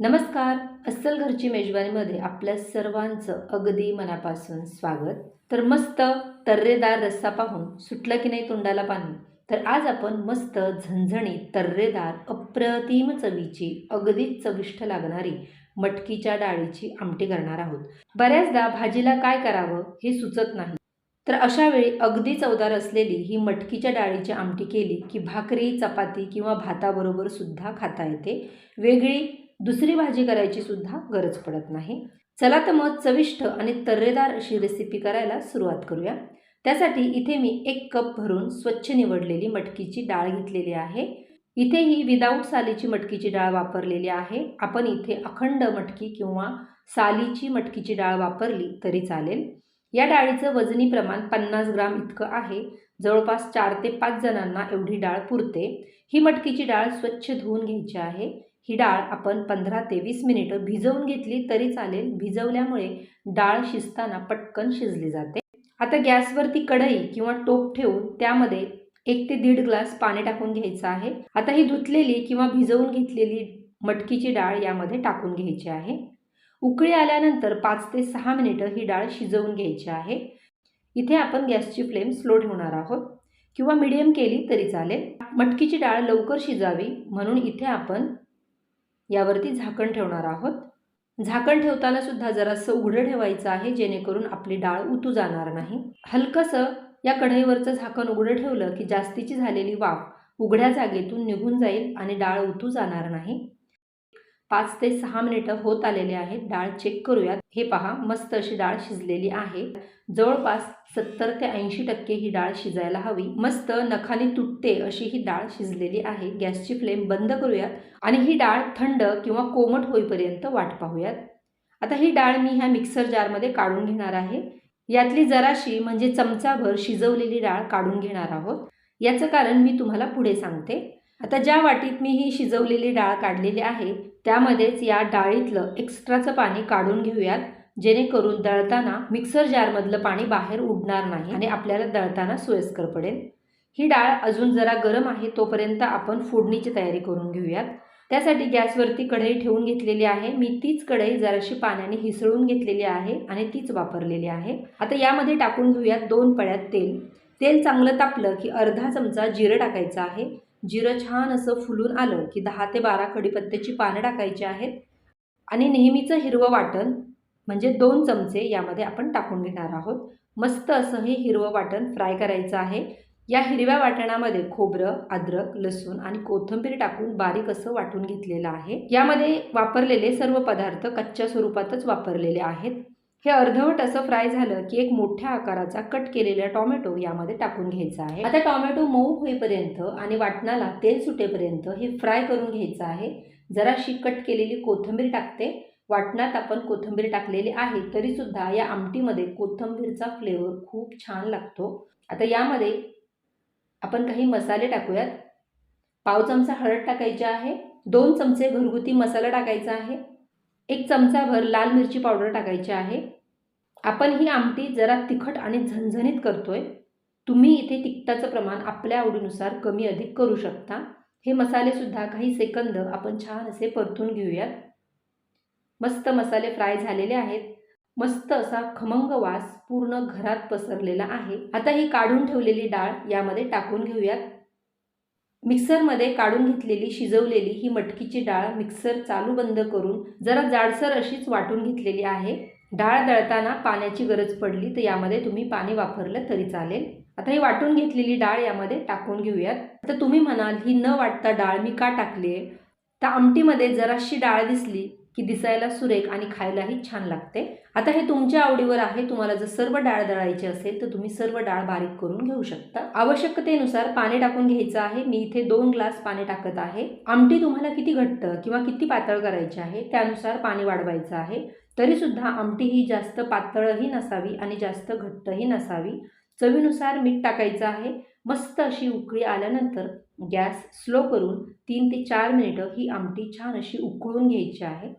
नमस्कार. अस्सल घरची मेजवानीमध्ये आपल्या सर्वांचं अगदी मनापासून स्वागत. तर मस्त तर्रेदार रस्सा पाहून सुटलं की नाही तोंडाला पाणी? तर आज आपण मस्त झणझणी तर्रेदार अप्रतिम चवीची अगदी चविष्ट लागणारी मटकीच्या डाळीची आमटी करणार आहोत. बऱ्याचदा भाजीला काय करावं हे सुचत नाही. तर अशा वेळी अगदी चवदार असलेली ही मटकीच्या डाळीची आमटी केली की भाकरी चपाती किंवा भाताबरोबर सुद्धा खाता येते. वेगळी दुसरी भाजी करायची सुद्धा गरज पडत नाही. चला तर मग चविष्ट आणि तर्रेदार अशी रेसिपी करायला सुरुवात करूया. त्यासाठी इथे मी एक कप भरून स्वच्छ निवडलेली मटकीची डाळ घेतलेली आहे. इथे ही विदाऊट सालीची मटकीची डाळ वापरलेली आहे. आपण इथे अखंड मटकी किंवा सालीची मटकीची डाळ वापरली तरी चालेल. या डाळीचं वजनी प्रमाण पन्नास ग्राम इतकं आहे. जवळपास चार ते पाच जणांना एवढी डाळ पुरते. ही मटकीची डाळ स्वच्छ धुवून घ्यायची आहे. ही डाळ आपण पंधरा ते वीस मिनिटं भिजवून घेतली तरी चालेल. भिजवल्यामुळे डाळ शिजताना पटकन शिजली जाते. आता गॅसवरती कढई किंवा टोप ठेवून त्यामध्ये एक ते दीड ग्लास पाणी टाकून घ्यायचं आहे. आता ही धुतलेली किंवा भिजवून घेतलेली मटकीची डाळ यामध्ये टाकून घ्यायची आहे. उकळी आल्यानंतर पाच ते सहा मिनिटं ही डाळ शिजवून घ्यायची आहे. इथे आपण गॅसची फ्लेम स्लो ठेवणार आहोत. किंवा मिडियम केली तरी चालेल. मटकीची डाळ लवकर शिजावी म्हणून इथे आपण यावरती झाकण ठेवणार आहोत. झाकण ठेवताना सुद्धा जरासं उघडं ठेवायचं आहे जेणेकरून आपली डाळ उतू जाणार नाही. हलकंसं या कढईवरचं झाकण उघडं ठेवलं की जास्तीची झालेली वाफ उघड्या जागेतून निघून जाईल आणि डाळ उतू जाणार नाही. पाच ते सहा मिनिटं होत आलेले आहेत. डाळ चेक करूयात. हे पहा मस्त अशी डाळ शिजलेली आहे. जवळपास सत्तर ते ऐंशी टक्के ही डाळ शिजायला हवी. मस्त नखाने तुटते अशी ही डाळ शिजलेली आहे. गॅसची फ्लेम बंद करूयात आणि ही डाळ थंड किंवा कोमट होईपर्यंत वाट पाहूयात. आता ही डाळ मी ह्या मिक्सर जारमध्ये काढून घेणार आहे. यातली जराशी म्हणजे चमचाभर शिजवलेली डाळ काढून घेणार आहोत. याचं कारण मी तुम्हाला पुढे सांगते. आता ज्या वाटीत मी ही शिजवलेली डाळ काढलेली आहे त्यामध्येच या डाळीतलं एक्स्ट्राचं पाणी काढून घेऊयात. जेणेकरून दळताना मिक्सर जारमधलं पाणी बाहेर उडणार नाही आणि आपल्याला दळताना सोयस्कर पडेल. ही डाळ अजून जरा गरम आहे तोपर्यंत आपण फोडणीची तयारी करून घेऊयात. त्यासाठी गॅसवरती कढई ठेवून घेतलेली आहे. मी तीच कढई जराशी पाण्याने हिसळून घेतलेली आहे आणि तीच वापरलेली आहे. आता यामध्ये टाकून घेऊयात दोन पळ्यात तेल. तेल चांगलं तापलं की अर्धा चमचा जिरं टाकायचं आहे. जिरं छान असं फुलून आलं की दहा ते बारा कढीपत्त्याची पानं टाकायची आहेत. आणि नेहमीचं हिरवं वाटण म्हणजे दोन चमचे यामध्ये आपण टाकून घेणार आहोत. मस्त असं हे हिरवं वाटण फ्राय करायचं आहे. या हिरव्या वाटणामध्ये खोबरं अद्रक लसूण आणि कोथिंबीर टाकून बारीक असं वाटून घेतलेलं आहे. यामध्ये वापरलेले सर्व पदार्थ कच्च्या स्वरूपातच वापरलेले आहेत. हे अर्धवट असं फ्राय झालं की एक मोठ्या आकाराचा कट केलेला टॉमॅटो यामध्ये टाकून घ्यायचा आहे. आता टॉमॅटो मऊ होईपर्यंत आणि वाटणाला तेल सुटेपर्यंत हे फ्राय करून घ्यायचं आहे. जराशी कट केलेली कोथिंबीर टाकते. वाटणात आपण कोथिंबीर टाकलेली आहे तरीसुद्धा या आमटीमध्ये कोथिंबीरचा फ्लेवर खूप छान लागतो. आता यामध्ये आपण काही मसाले टाकूयात. पाव चमचा हळद टाकायची आहे. दोन चमचे घरगुती मसाला टाकायचा आहे. एक चमचाभर लाल मिरची पावडर टाकायची आहे. आपण ही आमटी जरा तिखट आणि झणझणीत करतोय. तुम्ही इथे तिखटाचं प्रमाण आपल्या आवडीनुसार कमी अधिक करू शकता. हे मसालेसुद्धा काही सेकंद आपण छान असे परतून घेऊयात. मस्त मसाले फ्राय झालेले आहेत. मस्त असा खमंग वास पूर्ण घरात पसरलेला आहे. आता ही काढून ठेवलेली डाळ यामध्ये टाकून घेऊयात. मिक्सरमध्ये काढून घेतलेली शिजवलेली ही मटकीची डाळ मिक्सर चालू बंद करून जरा जाडसर अशीच वाटून घेतलेली आहे. डाळ दळताना पाण्याची गरज पडली तर यामध्ये तुम्ही पाणी वापरलं तरी चालेल. आता ही वाटून घेतलेली डाळ यामध्ये टाकून घेऊयात. तर तुम्ही म्हणाल ही न वाटता डाळ मी का टाकली आहे? तर आमटीमध्ये जराशी डाळ दिसली. की दिसायला सुरेख आणि खायलाही छान लागते. आता हे तुमच्या आवडीवर आहे. तुम्हाला जर सर्व डाळ दळायची असेल तर तुम्ही सर्व डाळ बारीक करून घेऊ शकता. आवश्यकतेनुसार पाणी टाकून घ्यायचं आहे. मी इथे दोन ग्लास पाणी टाकत आहे. आमटी तुम्हाला किती घट्ट किंवा किती पातळ करायची आहे त्यानुसार पाणी वाढवायचं आहे. तरीसुद्धा आमटी ही जास्त पातळही नसावी आणि जास्त घट्टही नसावी. चवीनुसार मीठ टाकायचं आहे. मस्त अशी उकळी आल्यानंतर गॅस स्लो करून तीन ते चार मिनिटं ही आमटी छान अशी उकळून घ्यायची आहे.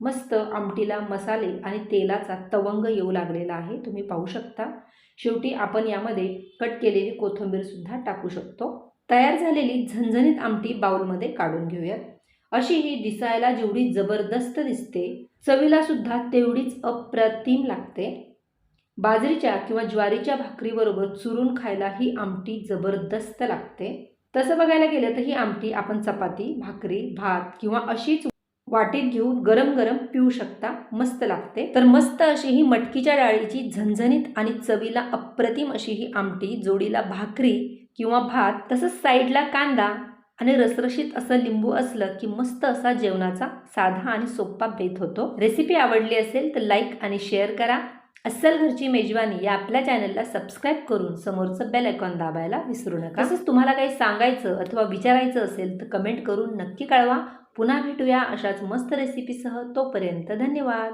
मस्त आमटीला मसाले आणि तेलाचा तवंग येऊ लागलेला आहे. तुम्ही पाहू शकता. शेवटी आपण यामध्ये कट केलेली कोथिंबीरसुद्धा टाकू शकतो. तयार झालेली झणझणीत आमटी बाउलमध्ये काढून घेऊयात अशी ही दिसायला जेवढी जबरदस्त दिसते चवीला सुद्धा तेवढीच अप्रतिम लागते. बाजरीच्या किंवा ज्वारीच्या भाकरीबरोबर चुरून खायला ही आमटी जबरदस्त लागते. तसं बघायला गेलं तर ही आमटी आपण चपाती भाकरी भात किंवा अशीच वाटीत घेऊन गरम गरम पिऊ शकता मस्त लागते. तर मस्त अशी ही मटकीच्या डाळीची झणझणीत आणि चवीला अप्रतिम अशी ही आमटी जोडीला भाकरी किंवा भात तसंच साईडला कांदा आणि रसरशीत असं लिंबू असलं की मस्त असा जेवणाचा साधा आणि सोपा बेत होतो. रेसिपी आवडली असेल तर लाईक आणि शेअर करा. अस्सल घरची मेजवानी या आपल्या चॅनलला सबस्क्राईब करून समोरचं बेल आयकॉन दाबायला विसरू नका. तसंच तुम्हाला काही सांगायचं अथवा विचारायचं असेल तर कमेंट करून नक्की कळवा. पुन्हा भेटूया अशाच मस्त रेसिपीसह तोपर्यंत धन्यवाद.